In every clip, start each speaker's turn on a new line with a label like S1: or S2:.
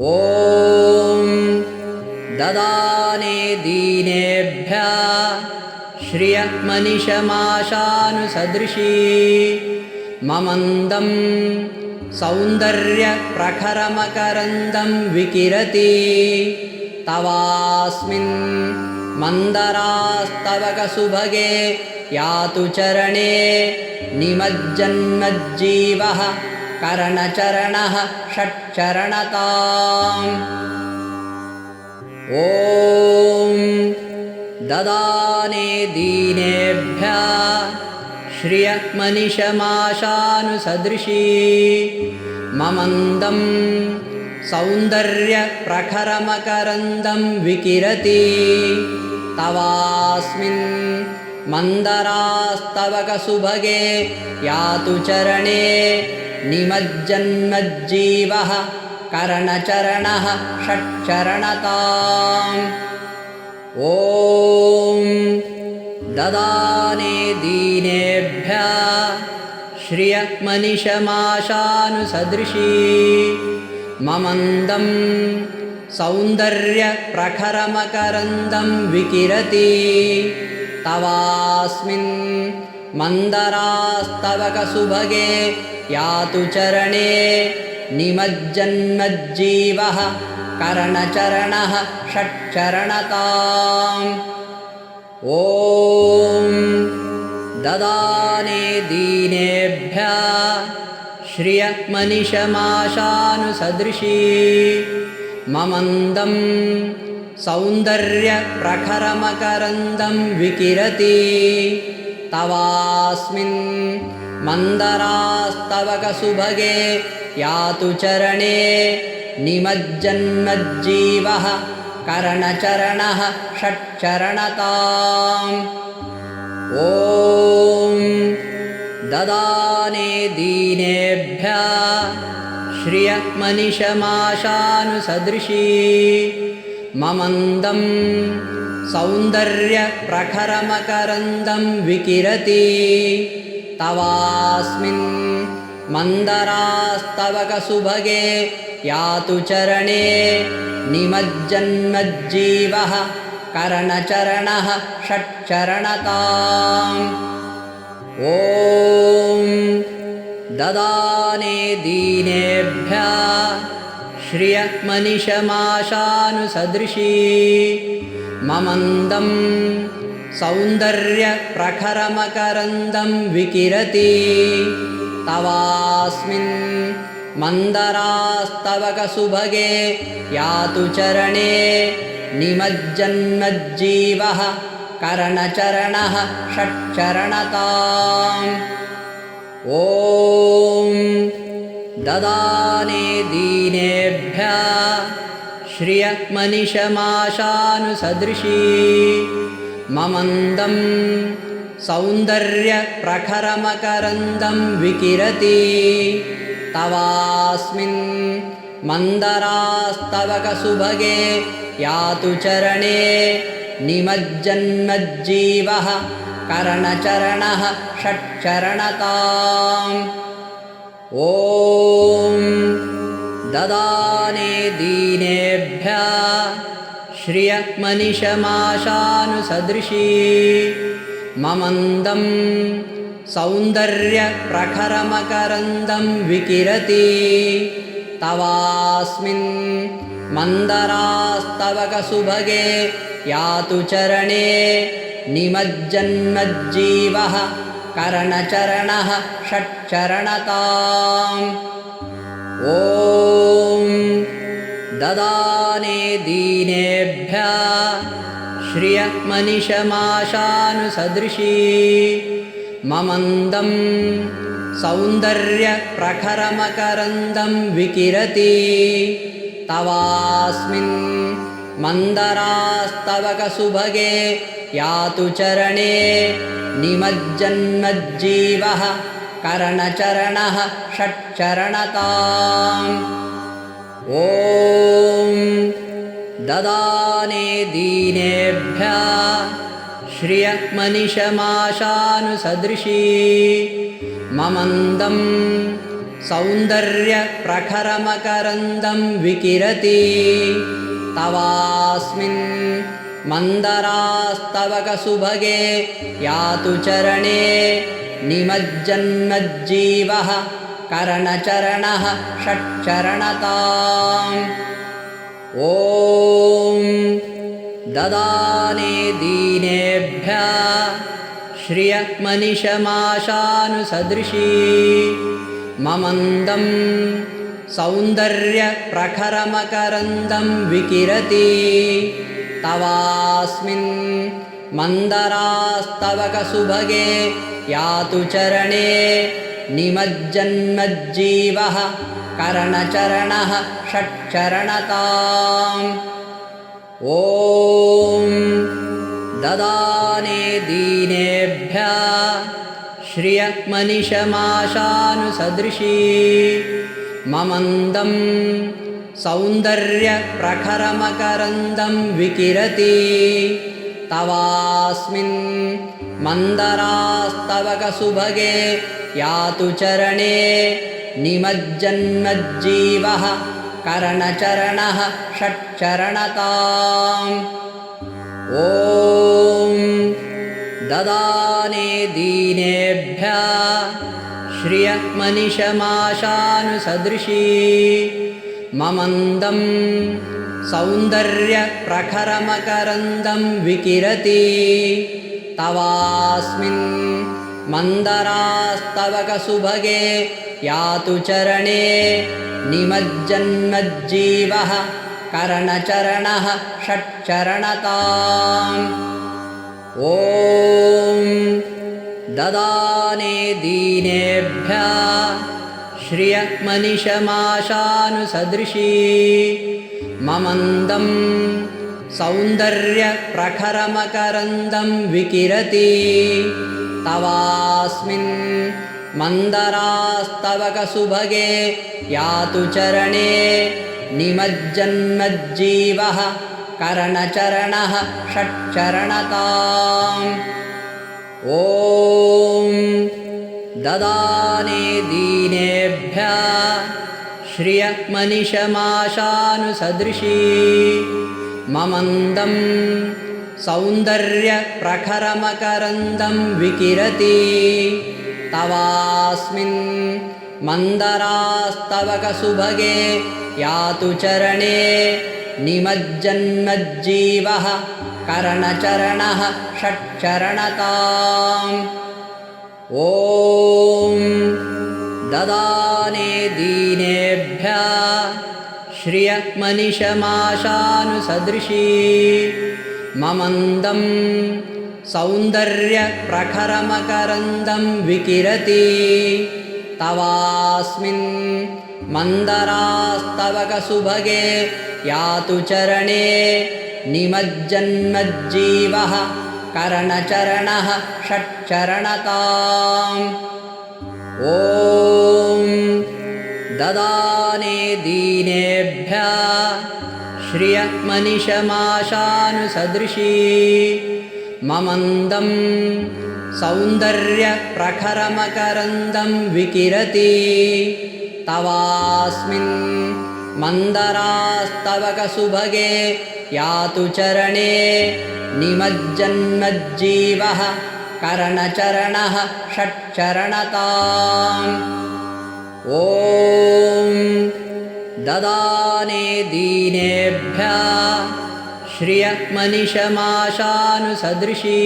S1: ॐ ददाने दीनेभ्यः श्रियमनिशमाशानुसदृशी ममन्दं सौन्दर्यप्रखरमकरन्दं विकिरति तवास्मिन् मन्दरास्तवकसुभगे यातु चरणे निमज्जन्मज्जीवः करणचरणः षट्चरणताम्। ॐ ददाने दीनेभ्यः श्रियमनिशमाशानुसदृशी ममन्दं सौन्दर्यप्रखरमकरन्दं विकिरति। तवास्मिन् मन्दरास्तवकसुभगे यातु चरणे निमज्जन्मज्जीवः करणचरणः षट्चरणताम्। ॐ ददाने दीनेभ्यः श्रियमनिशमाशानुसदृशी ममन्दं सौन्दर्यप्रखरमकरन्दं विकिरति तवास्मिन् मन्दरास्तवकसुभगे यातु चरणे निमज्जन्मज्जीवः करणचरणः षट्चरणताम्। ॐ ददाने दीनेभ्यः श्रियमनिशमाशानुसदृशी ममन्दं सौन्दर्यप्रखरमकरन्दं विकिरति। तवास्मिन् मन्दरास्तवकसुभगे यातु चरणे निमज्जन्मज्जीवः करणचरणः षट्चरणताम्। ॐ ददाने दीनेभ्यः श्रियमनिशमाशानुसदृशी ममन्दं सौन्दर्यप्रखरमकरन्दं विकिरति। तवास्मिन् मन्दरास्तवकसुभगे यातु चरणे निमज्जन्मज्जीवः करणचरणः षट्चरणताम्। ॐ ददाने दीनेभ्यः श्रियमनिशमाशानुसदृशी ममन्दं सौन्दर्यप्रखरमकरन्दं विकिरति। तवास्मिन् मन्दरास्तवकसुभगे यातु चरणे निमज्जन्मज्जीवः करणचरणः षट्चरणताम्। ॐ ददाने दीनेभ्यः श्रियमनिशमाशानुसदृशी ममन्दं सौन्दर्यप्रखरमकरन्दं विकिरति तवास्मिन् मन्दरास्तवकसुभगे यातु चरणे निमज्जन्मज्जीवः करणचरणः षट्चरणताम् ॐ ददाने दीनेभ्यः श्रियमनिशमाशानुसदृशी ममन्दं सौन्दर्यप्रखरमकरन्दं विकिरति तवास्मिन् मन्दरास्तवकसुभगे यातु चरणे निमज्जन्मज्जीवः षट्चरणताम्। ॐ ददाने दीनेभ्यः श्रियमनिशमाशानुसदृशी ममन्दं सौन्दर्यप्रखरमकरन्दं विकिरति। तवास्मिन् मन्दरास्तवकसुभगे यातु चरणे निमज्जन्मज्जीवः करणचरणः षट्चरणताम्। ॐ ददाने दीनेभ्यः श्रियमनिशमाशानुसदृशी ममन्दं सौन्दर्यप्रखरमकरन्दं विकिरति तवास्मिन् मन्दरास्तवकसुभगे यातु चरणे निमज्जन्मज्जीवः करणचरणः षट्चरणताम्। ॐ ददाने दीनेभ्यः श्रियमनिशमाशानुसदृशी ममन्दं सौन्दर्यप्रखरमकरन्दं विकिरति। तवास्मिन् मन्दरास्तवकसुभगे यातु चरणे निमज्जन्मज्जीवः करणचरणः षट्चरणताम्। ॐ ददाने दीनेभ्यः श्रियमनिशमाशानुसदृशी ममन्दं सौन्दर्यप्रखरमकरन्दं विकिरति। तवास्मिन् मन्दरास्तवकसुभगे यातु चरणे निमज्जन्मज्जीवः करणचरणः षट्चरणताम्। ॐ ददाने दीनेभ्यः श्रियमनिशमाशानुसदृशी ममन्दं सौन्दर्यप्रखरमकरन्दं विकिरति। तवास्मिन् मन्दरास्तवकसुभगे यातु चरणे निमज्जन्मज्जीवः करणचरणः षट्चरणताम्। ॐ ददाने दीनेभ्यः श्रियमनिशमाशानुसदृशी ममन्दं सौन्दर्यप्रखरमकरन्दं विकिरति तवास्मिन् मन्दरास्तवकसुभगे यातु चरणे निमज्जन्मज्जीवः करणचरणः षट्चरणताम् ॐ ददाने दीनेभ्यः श्रियमनिशमाशानुसदृशी ममन्दं सौन्दर्यप्रखरमकरन्दं विकिरति तवास्मिन् मन्दरास्तवकसुभगे यातु चरणे निमज्जन्मज्जीवः करणचरणः षट्चरणताम्। ॐ ददाने दीनेभ्यः श्रियमनिशमाशानुसदृशी ममन्दं सौन्दर्यप्रखरमकरन्दं विकिरति। तवास्मिन् मन्दरास्तवकसुभगे यातु चरणे निमज्जन्मज्जीवः करणचरणः षट्चरणताम्। ॐ ददाने दीनेभ्यः श्रियमनिशमाशानुसदृशी ममन्दं सौन्दर्यप्रखरमकरन्दं विकिरति। तवास्मिन् मन्दरास्तवकसुभगे यातु चरणे निमज्जन्मज्जीवः करणचरणः षट्चरणताम्। ॐ ददाने दीनेभ्यः श्रियमनिशमाशानुसदृशी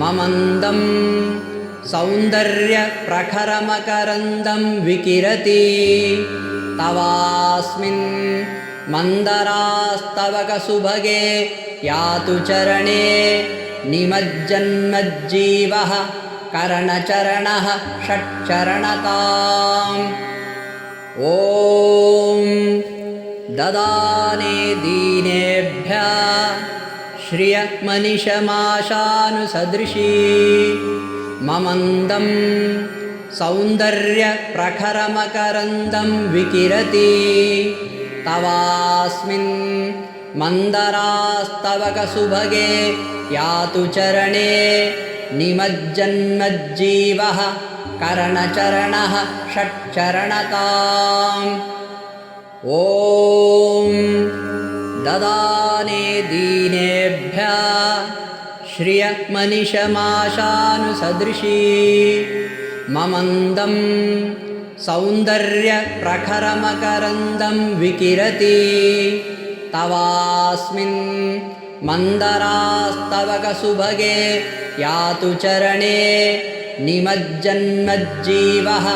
S1: ममन्दं सौन्दर्यप्रखरमकरन्दं विकिरति तवास्मिन् मन्दरास्तवकसुभगे यातु चरणे निमज्जन्मज्जीवः करणचरणः षट्चरणताम्। ॐ ददाने दीनेभ्यः श्रियमनिशमाशानुसदृशी ममन्दं सौन्दर्यप्रखरमकरन्दं विकिरति तवास्मिन् मन्दरास्तवकसुभगे यातु चरणे निमज्जन्मज्जीवः करणचरणः षट्चरणताम्। ॐ ददाने दीनेभ्यः श्रियमनिशमाशानुसदृशी ममन्दं सौन्दर्यप्रखरमकरन्दं विकिरति। तवास्मिन् मन्दरास्तवकसुभगे यातु चरणे निमज्जन्मज्जीवः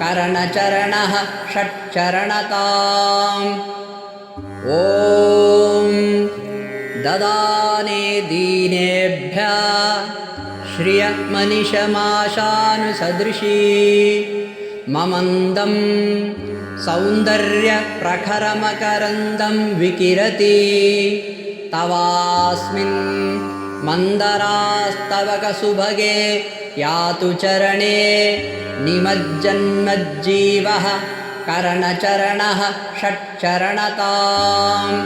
S1: करणचरणः षट्चरणताम्। ॐ ददाने दीनेभ्यः श्रियमनिशमाशानुसदृशी ममन्दं सौन्दर्यप्रखरमकरन्दं विकिरति। तवास्मिन् मन्दरास्तवकसुभगे यातु चरणे निमज्जन्मज्जीवः करणचरणः षट्चरणताम्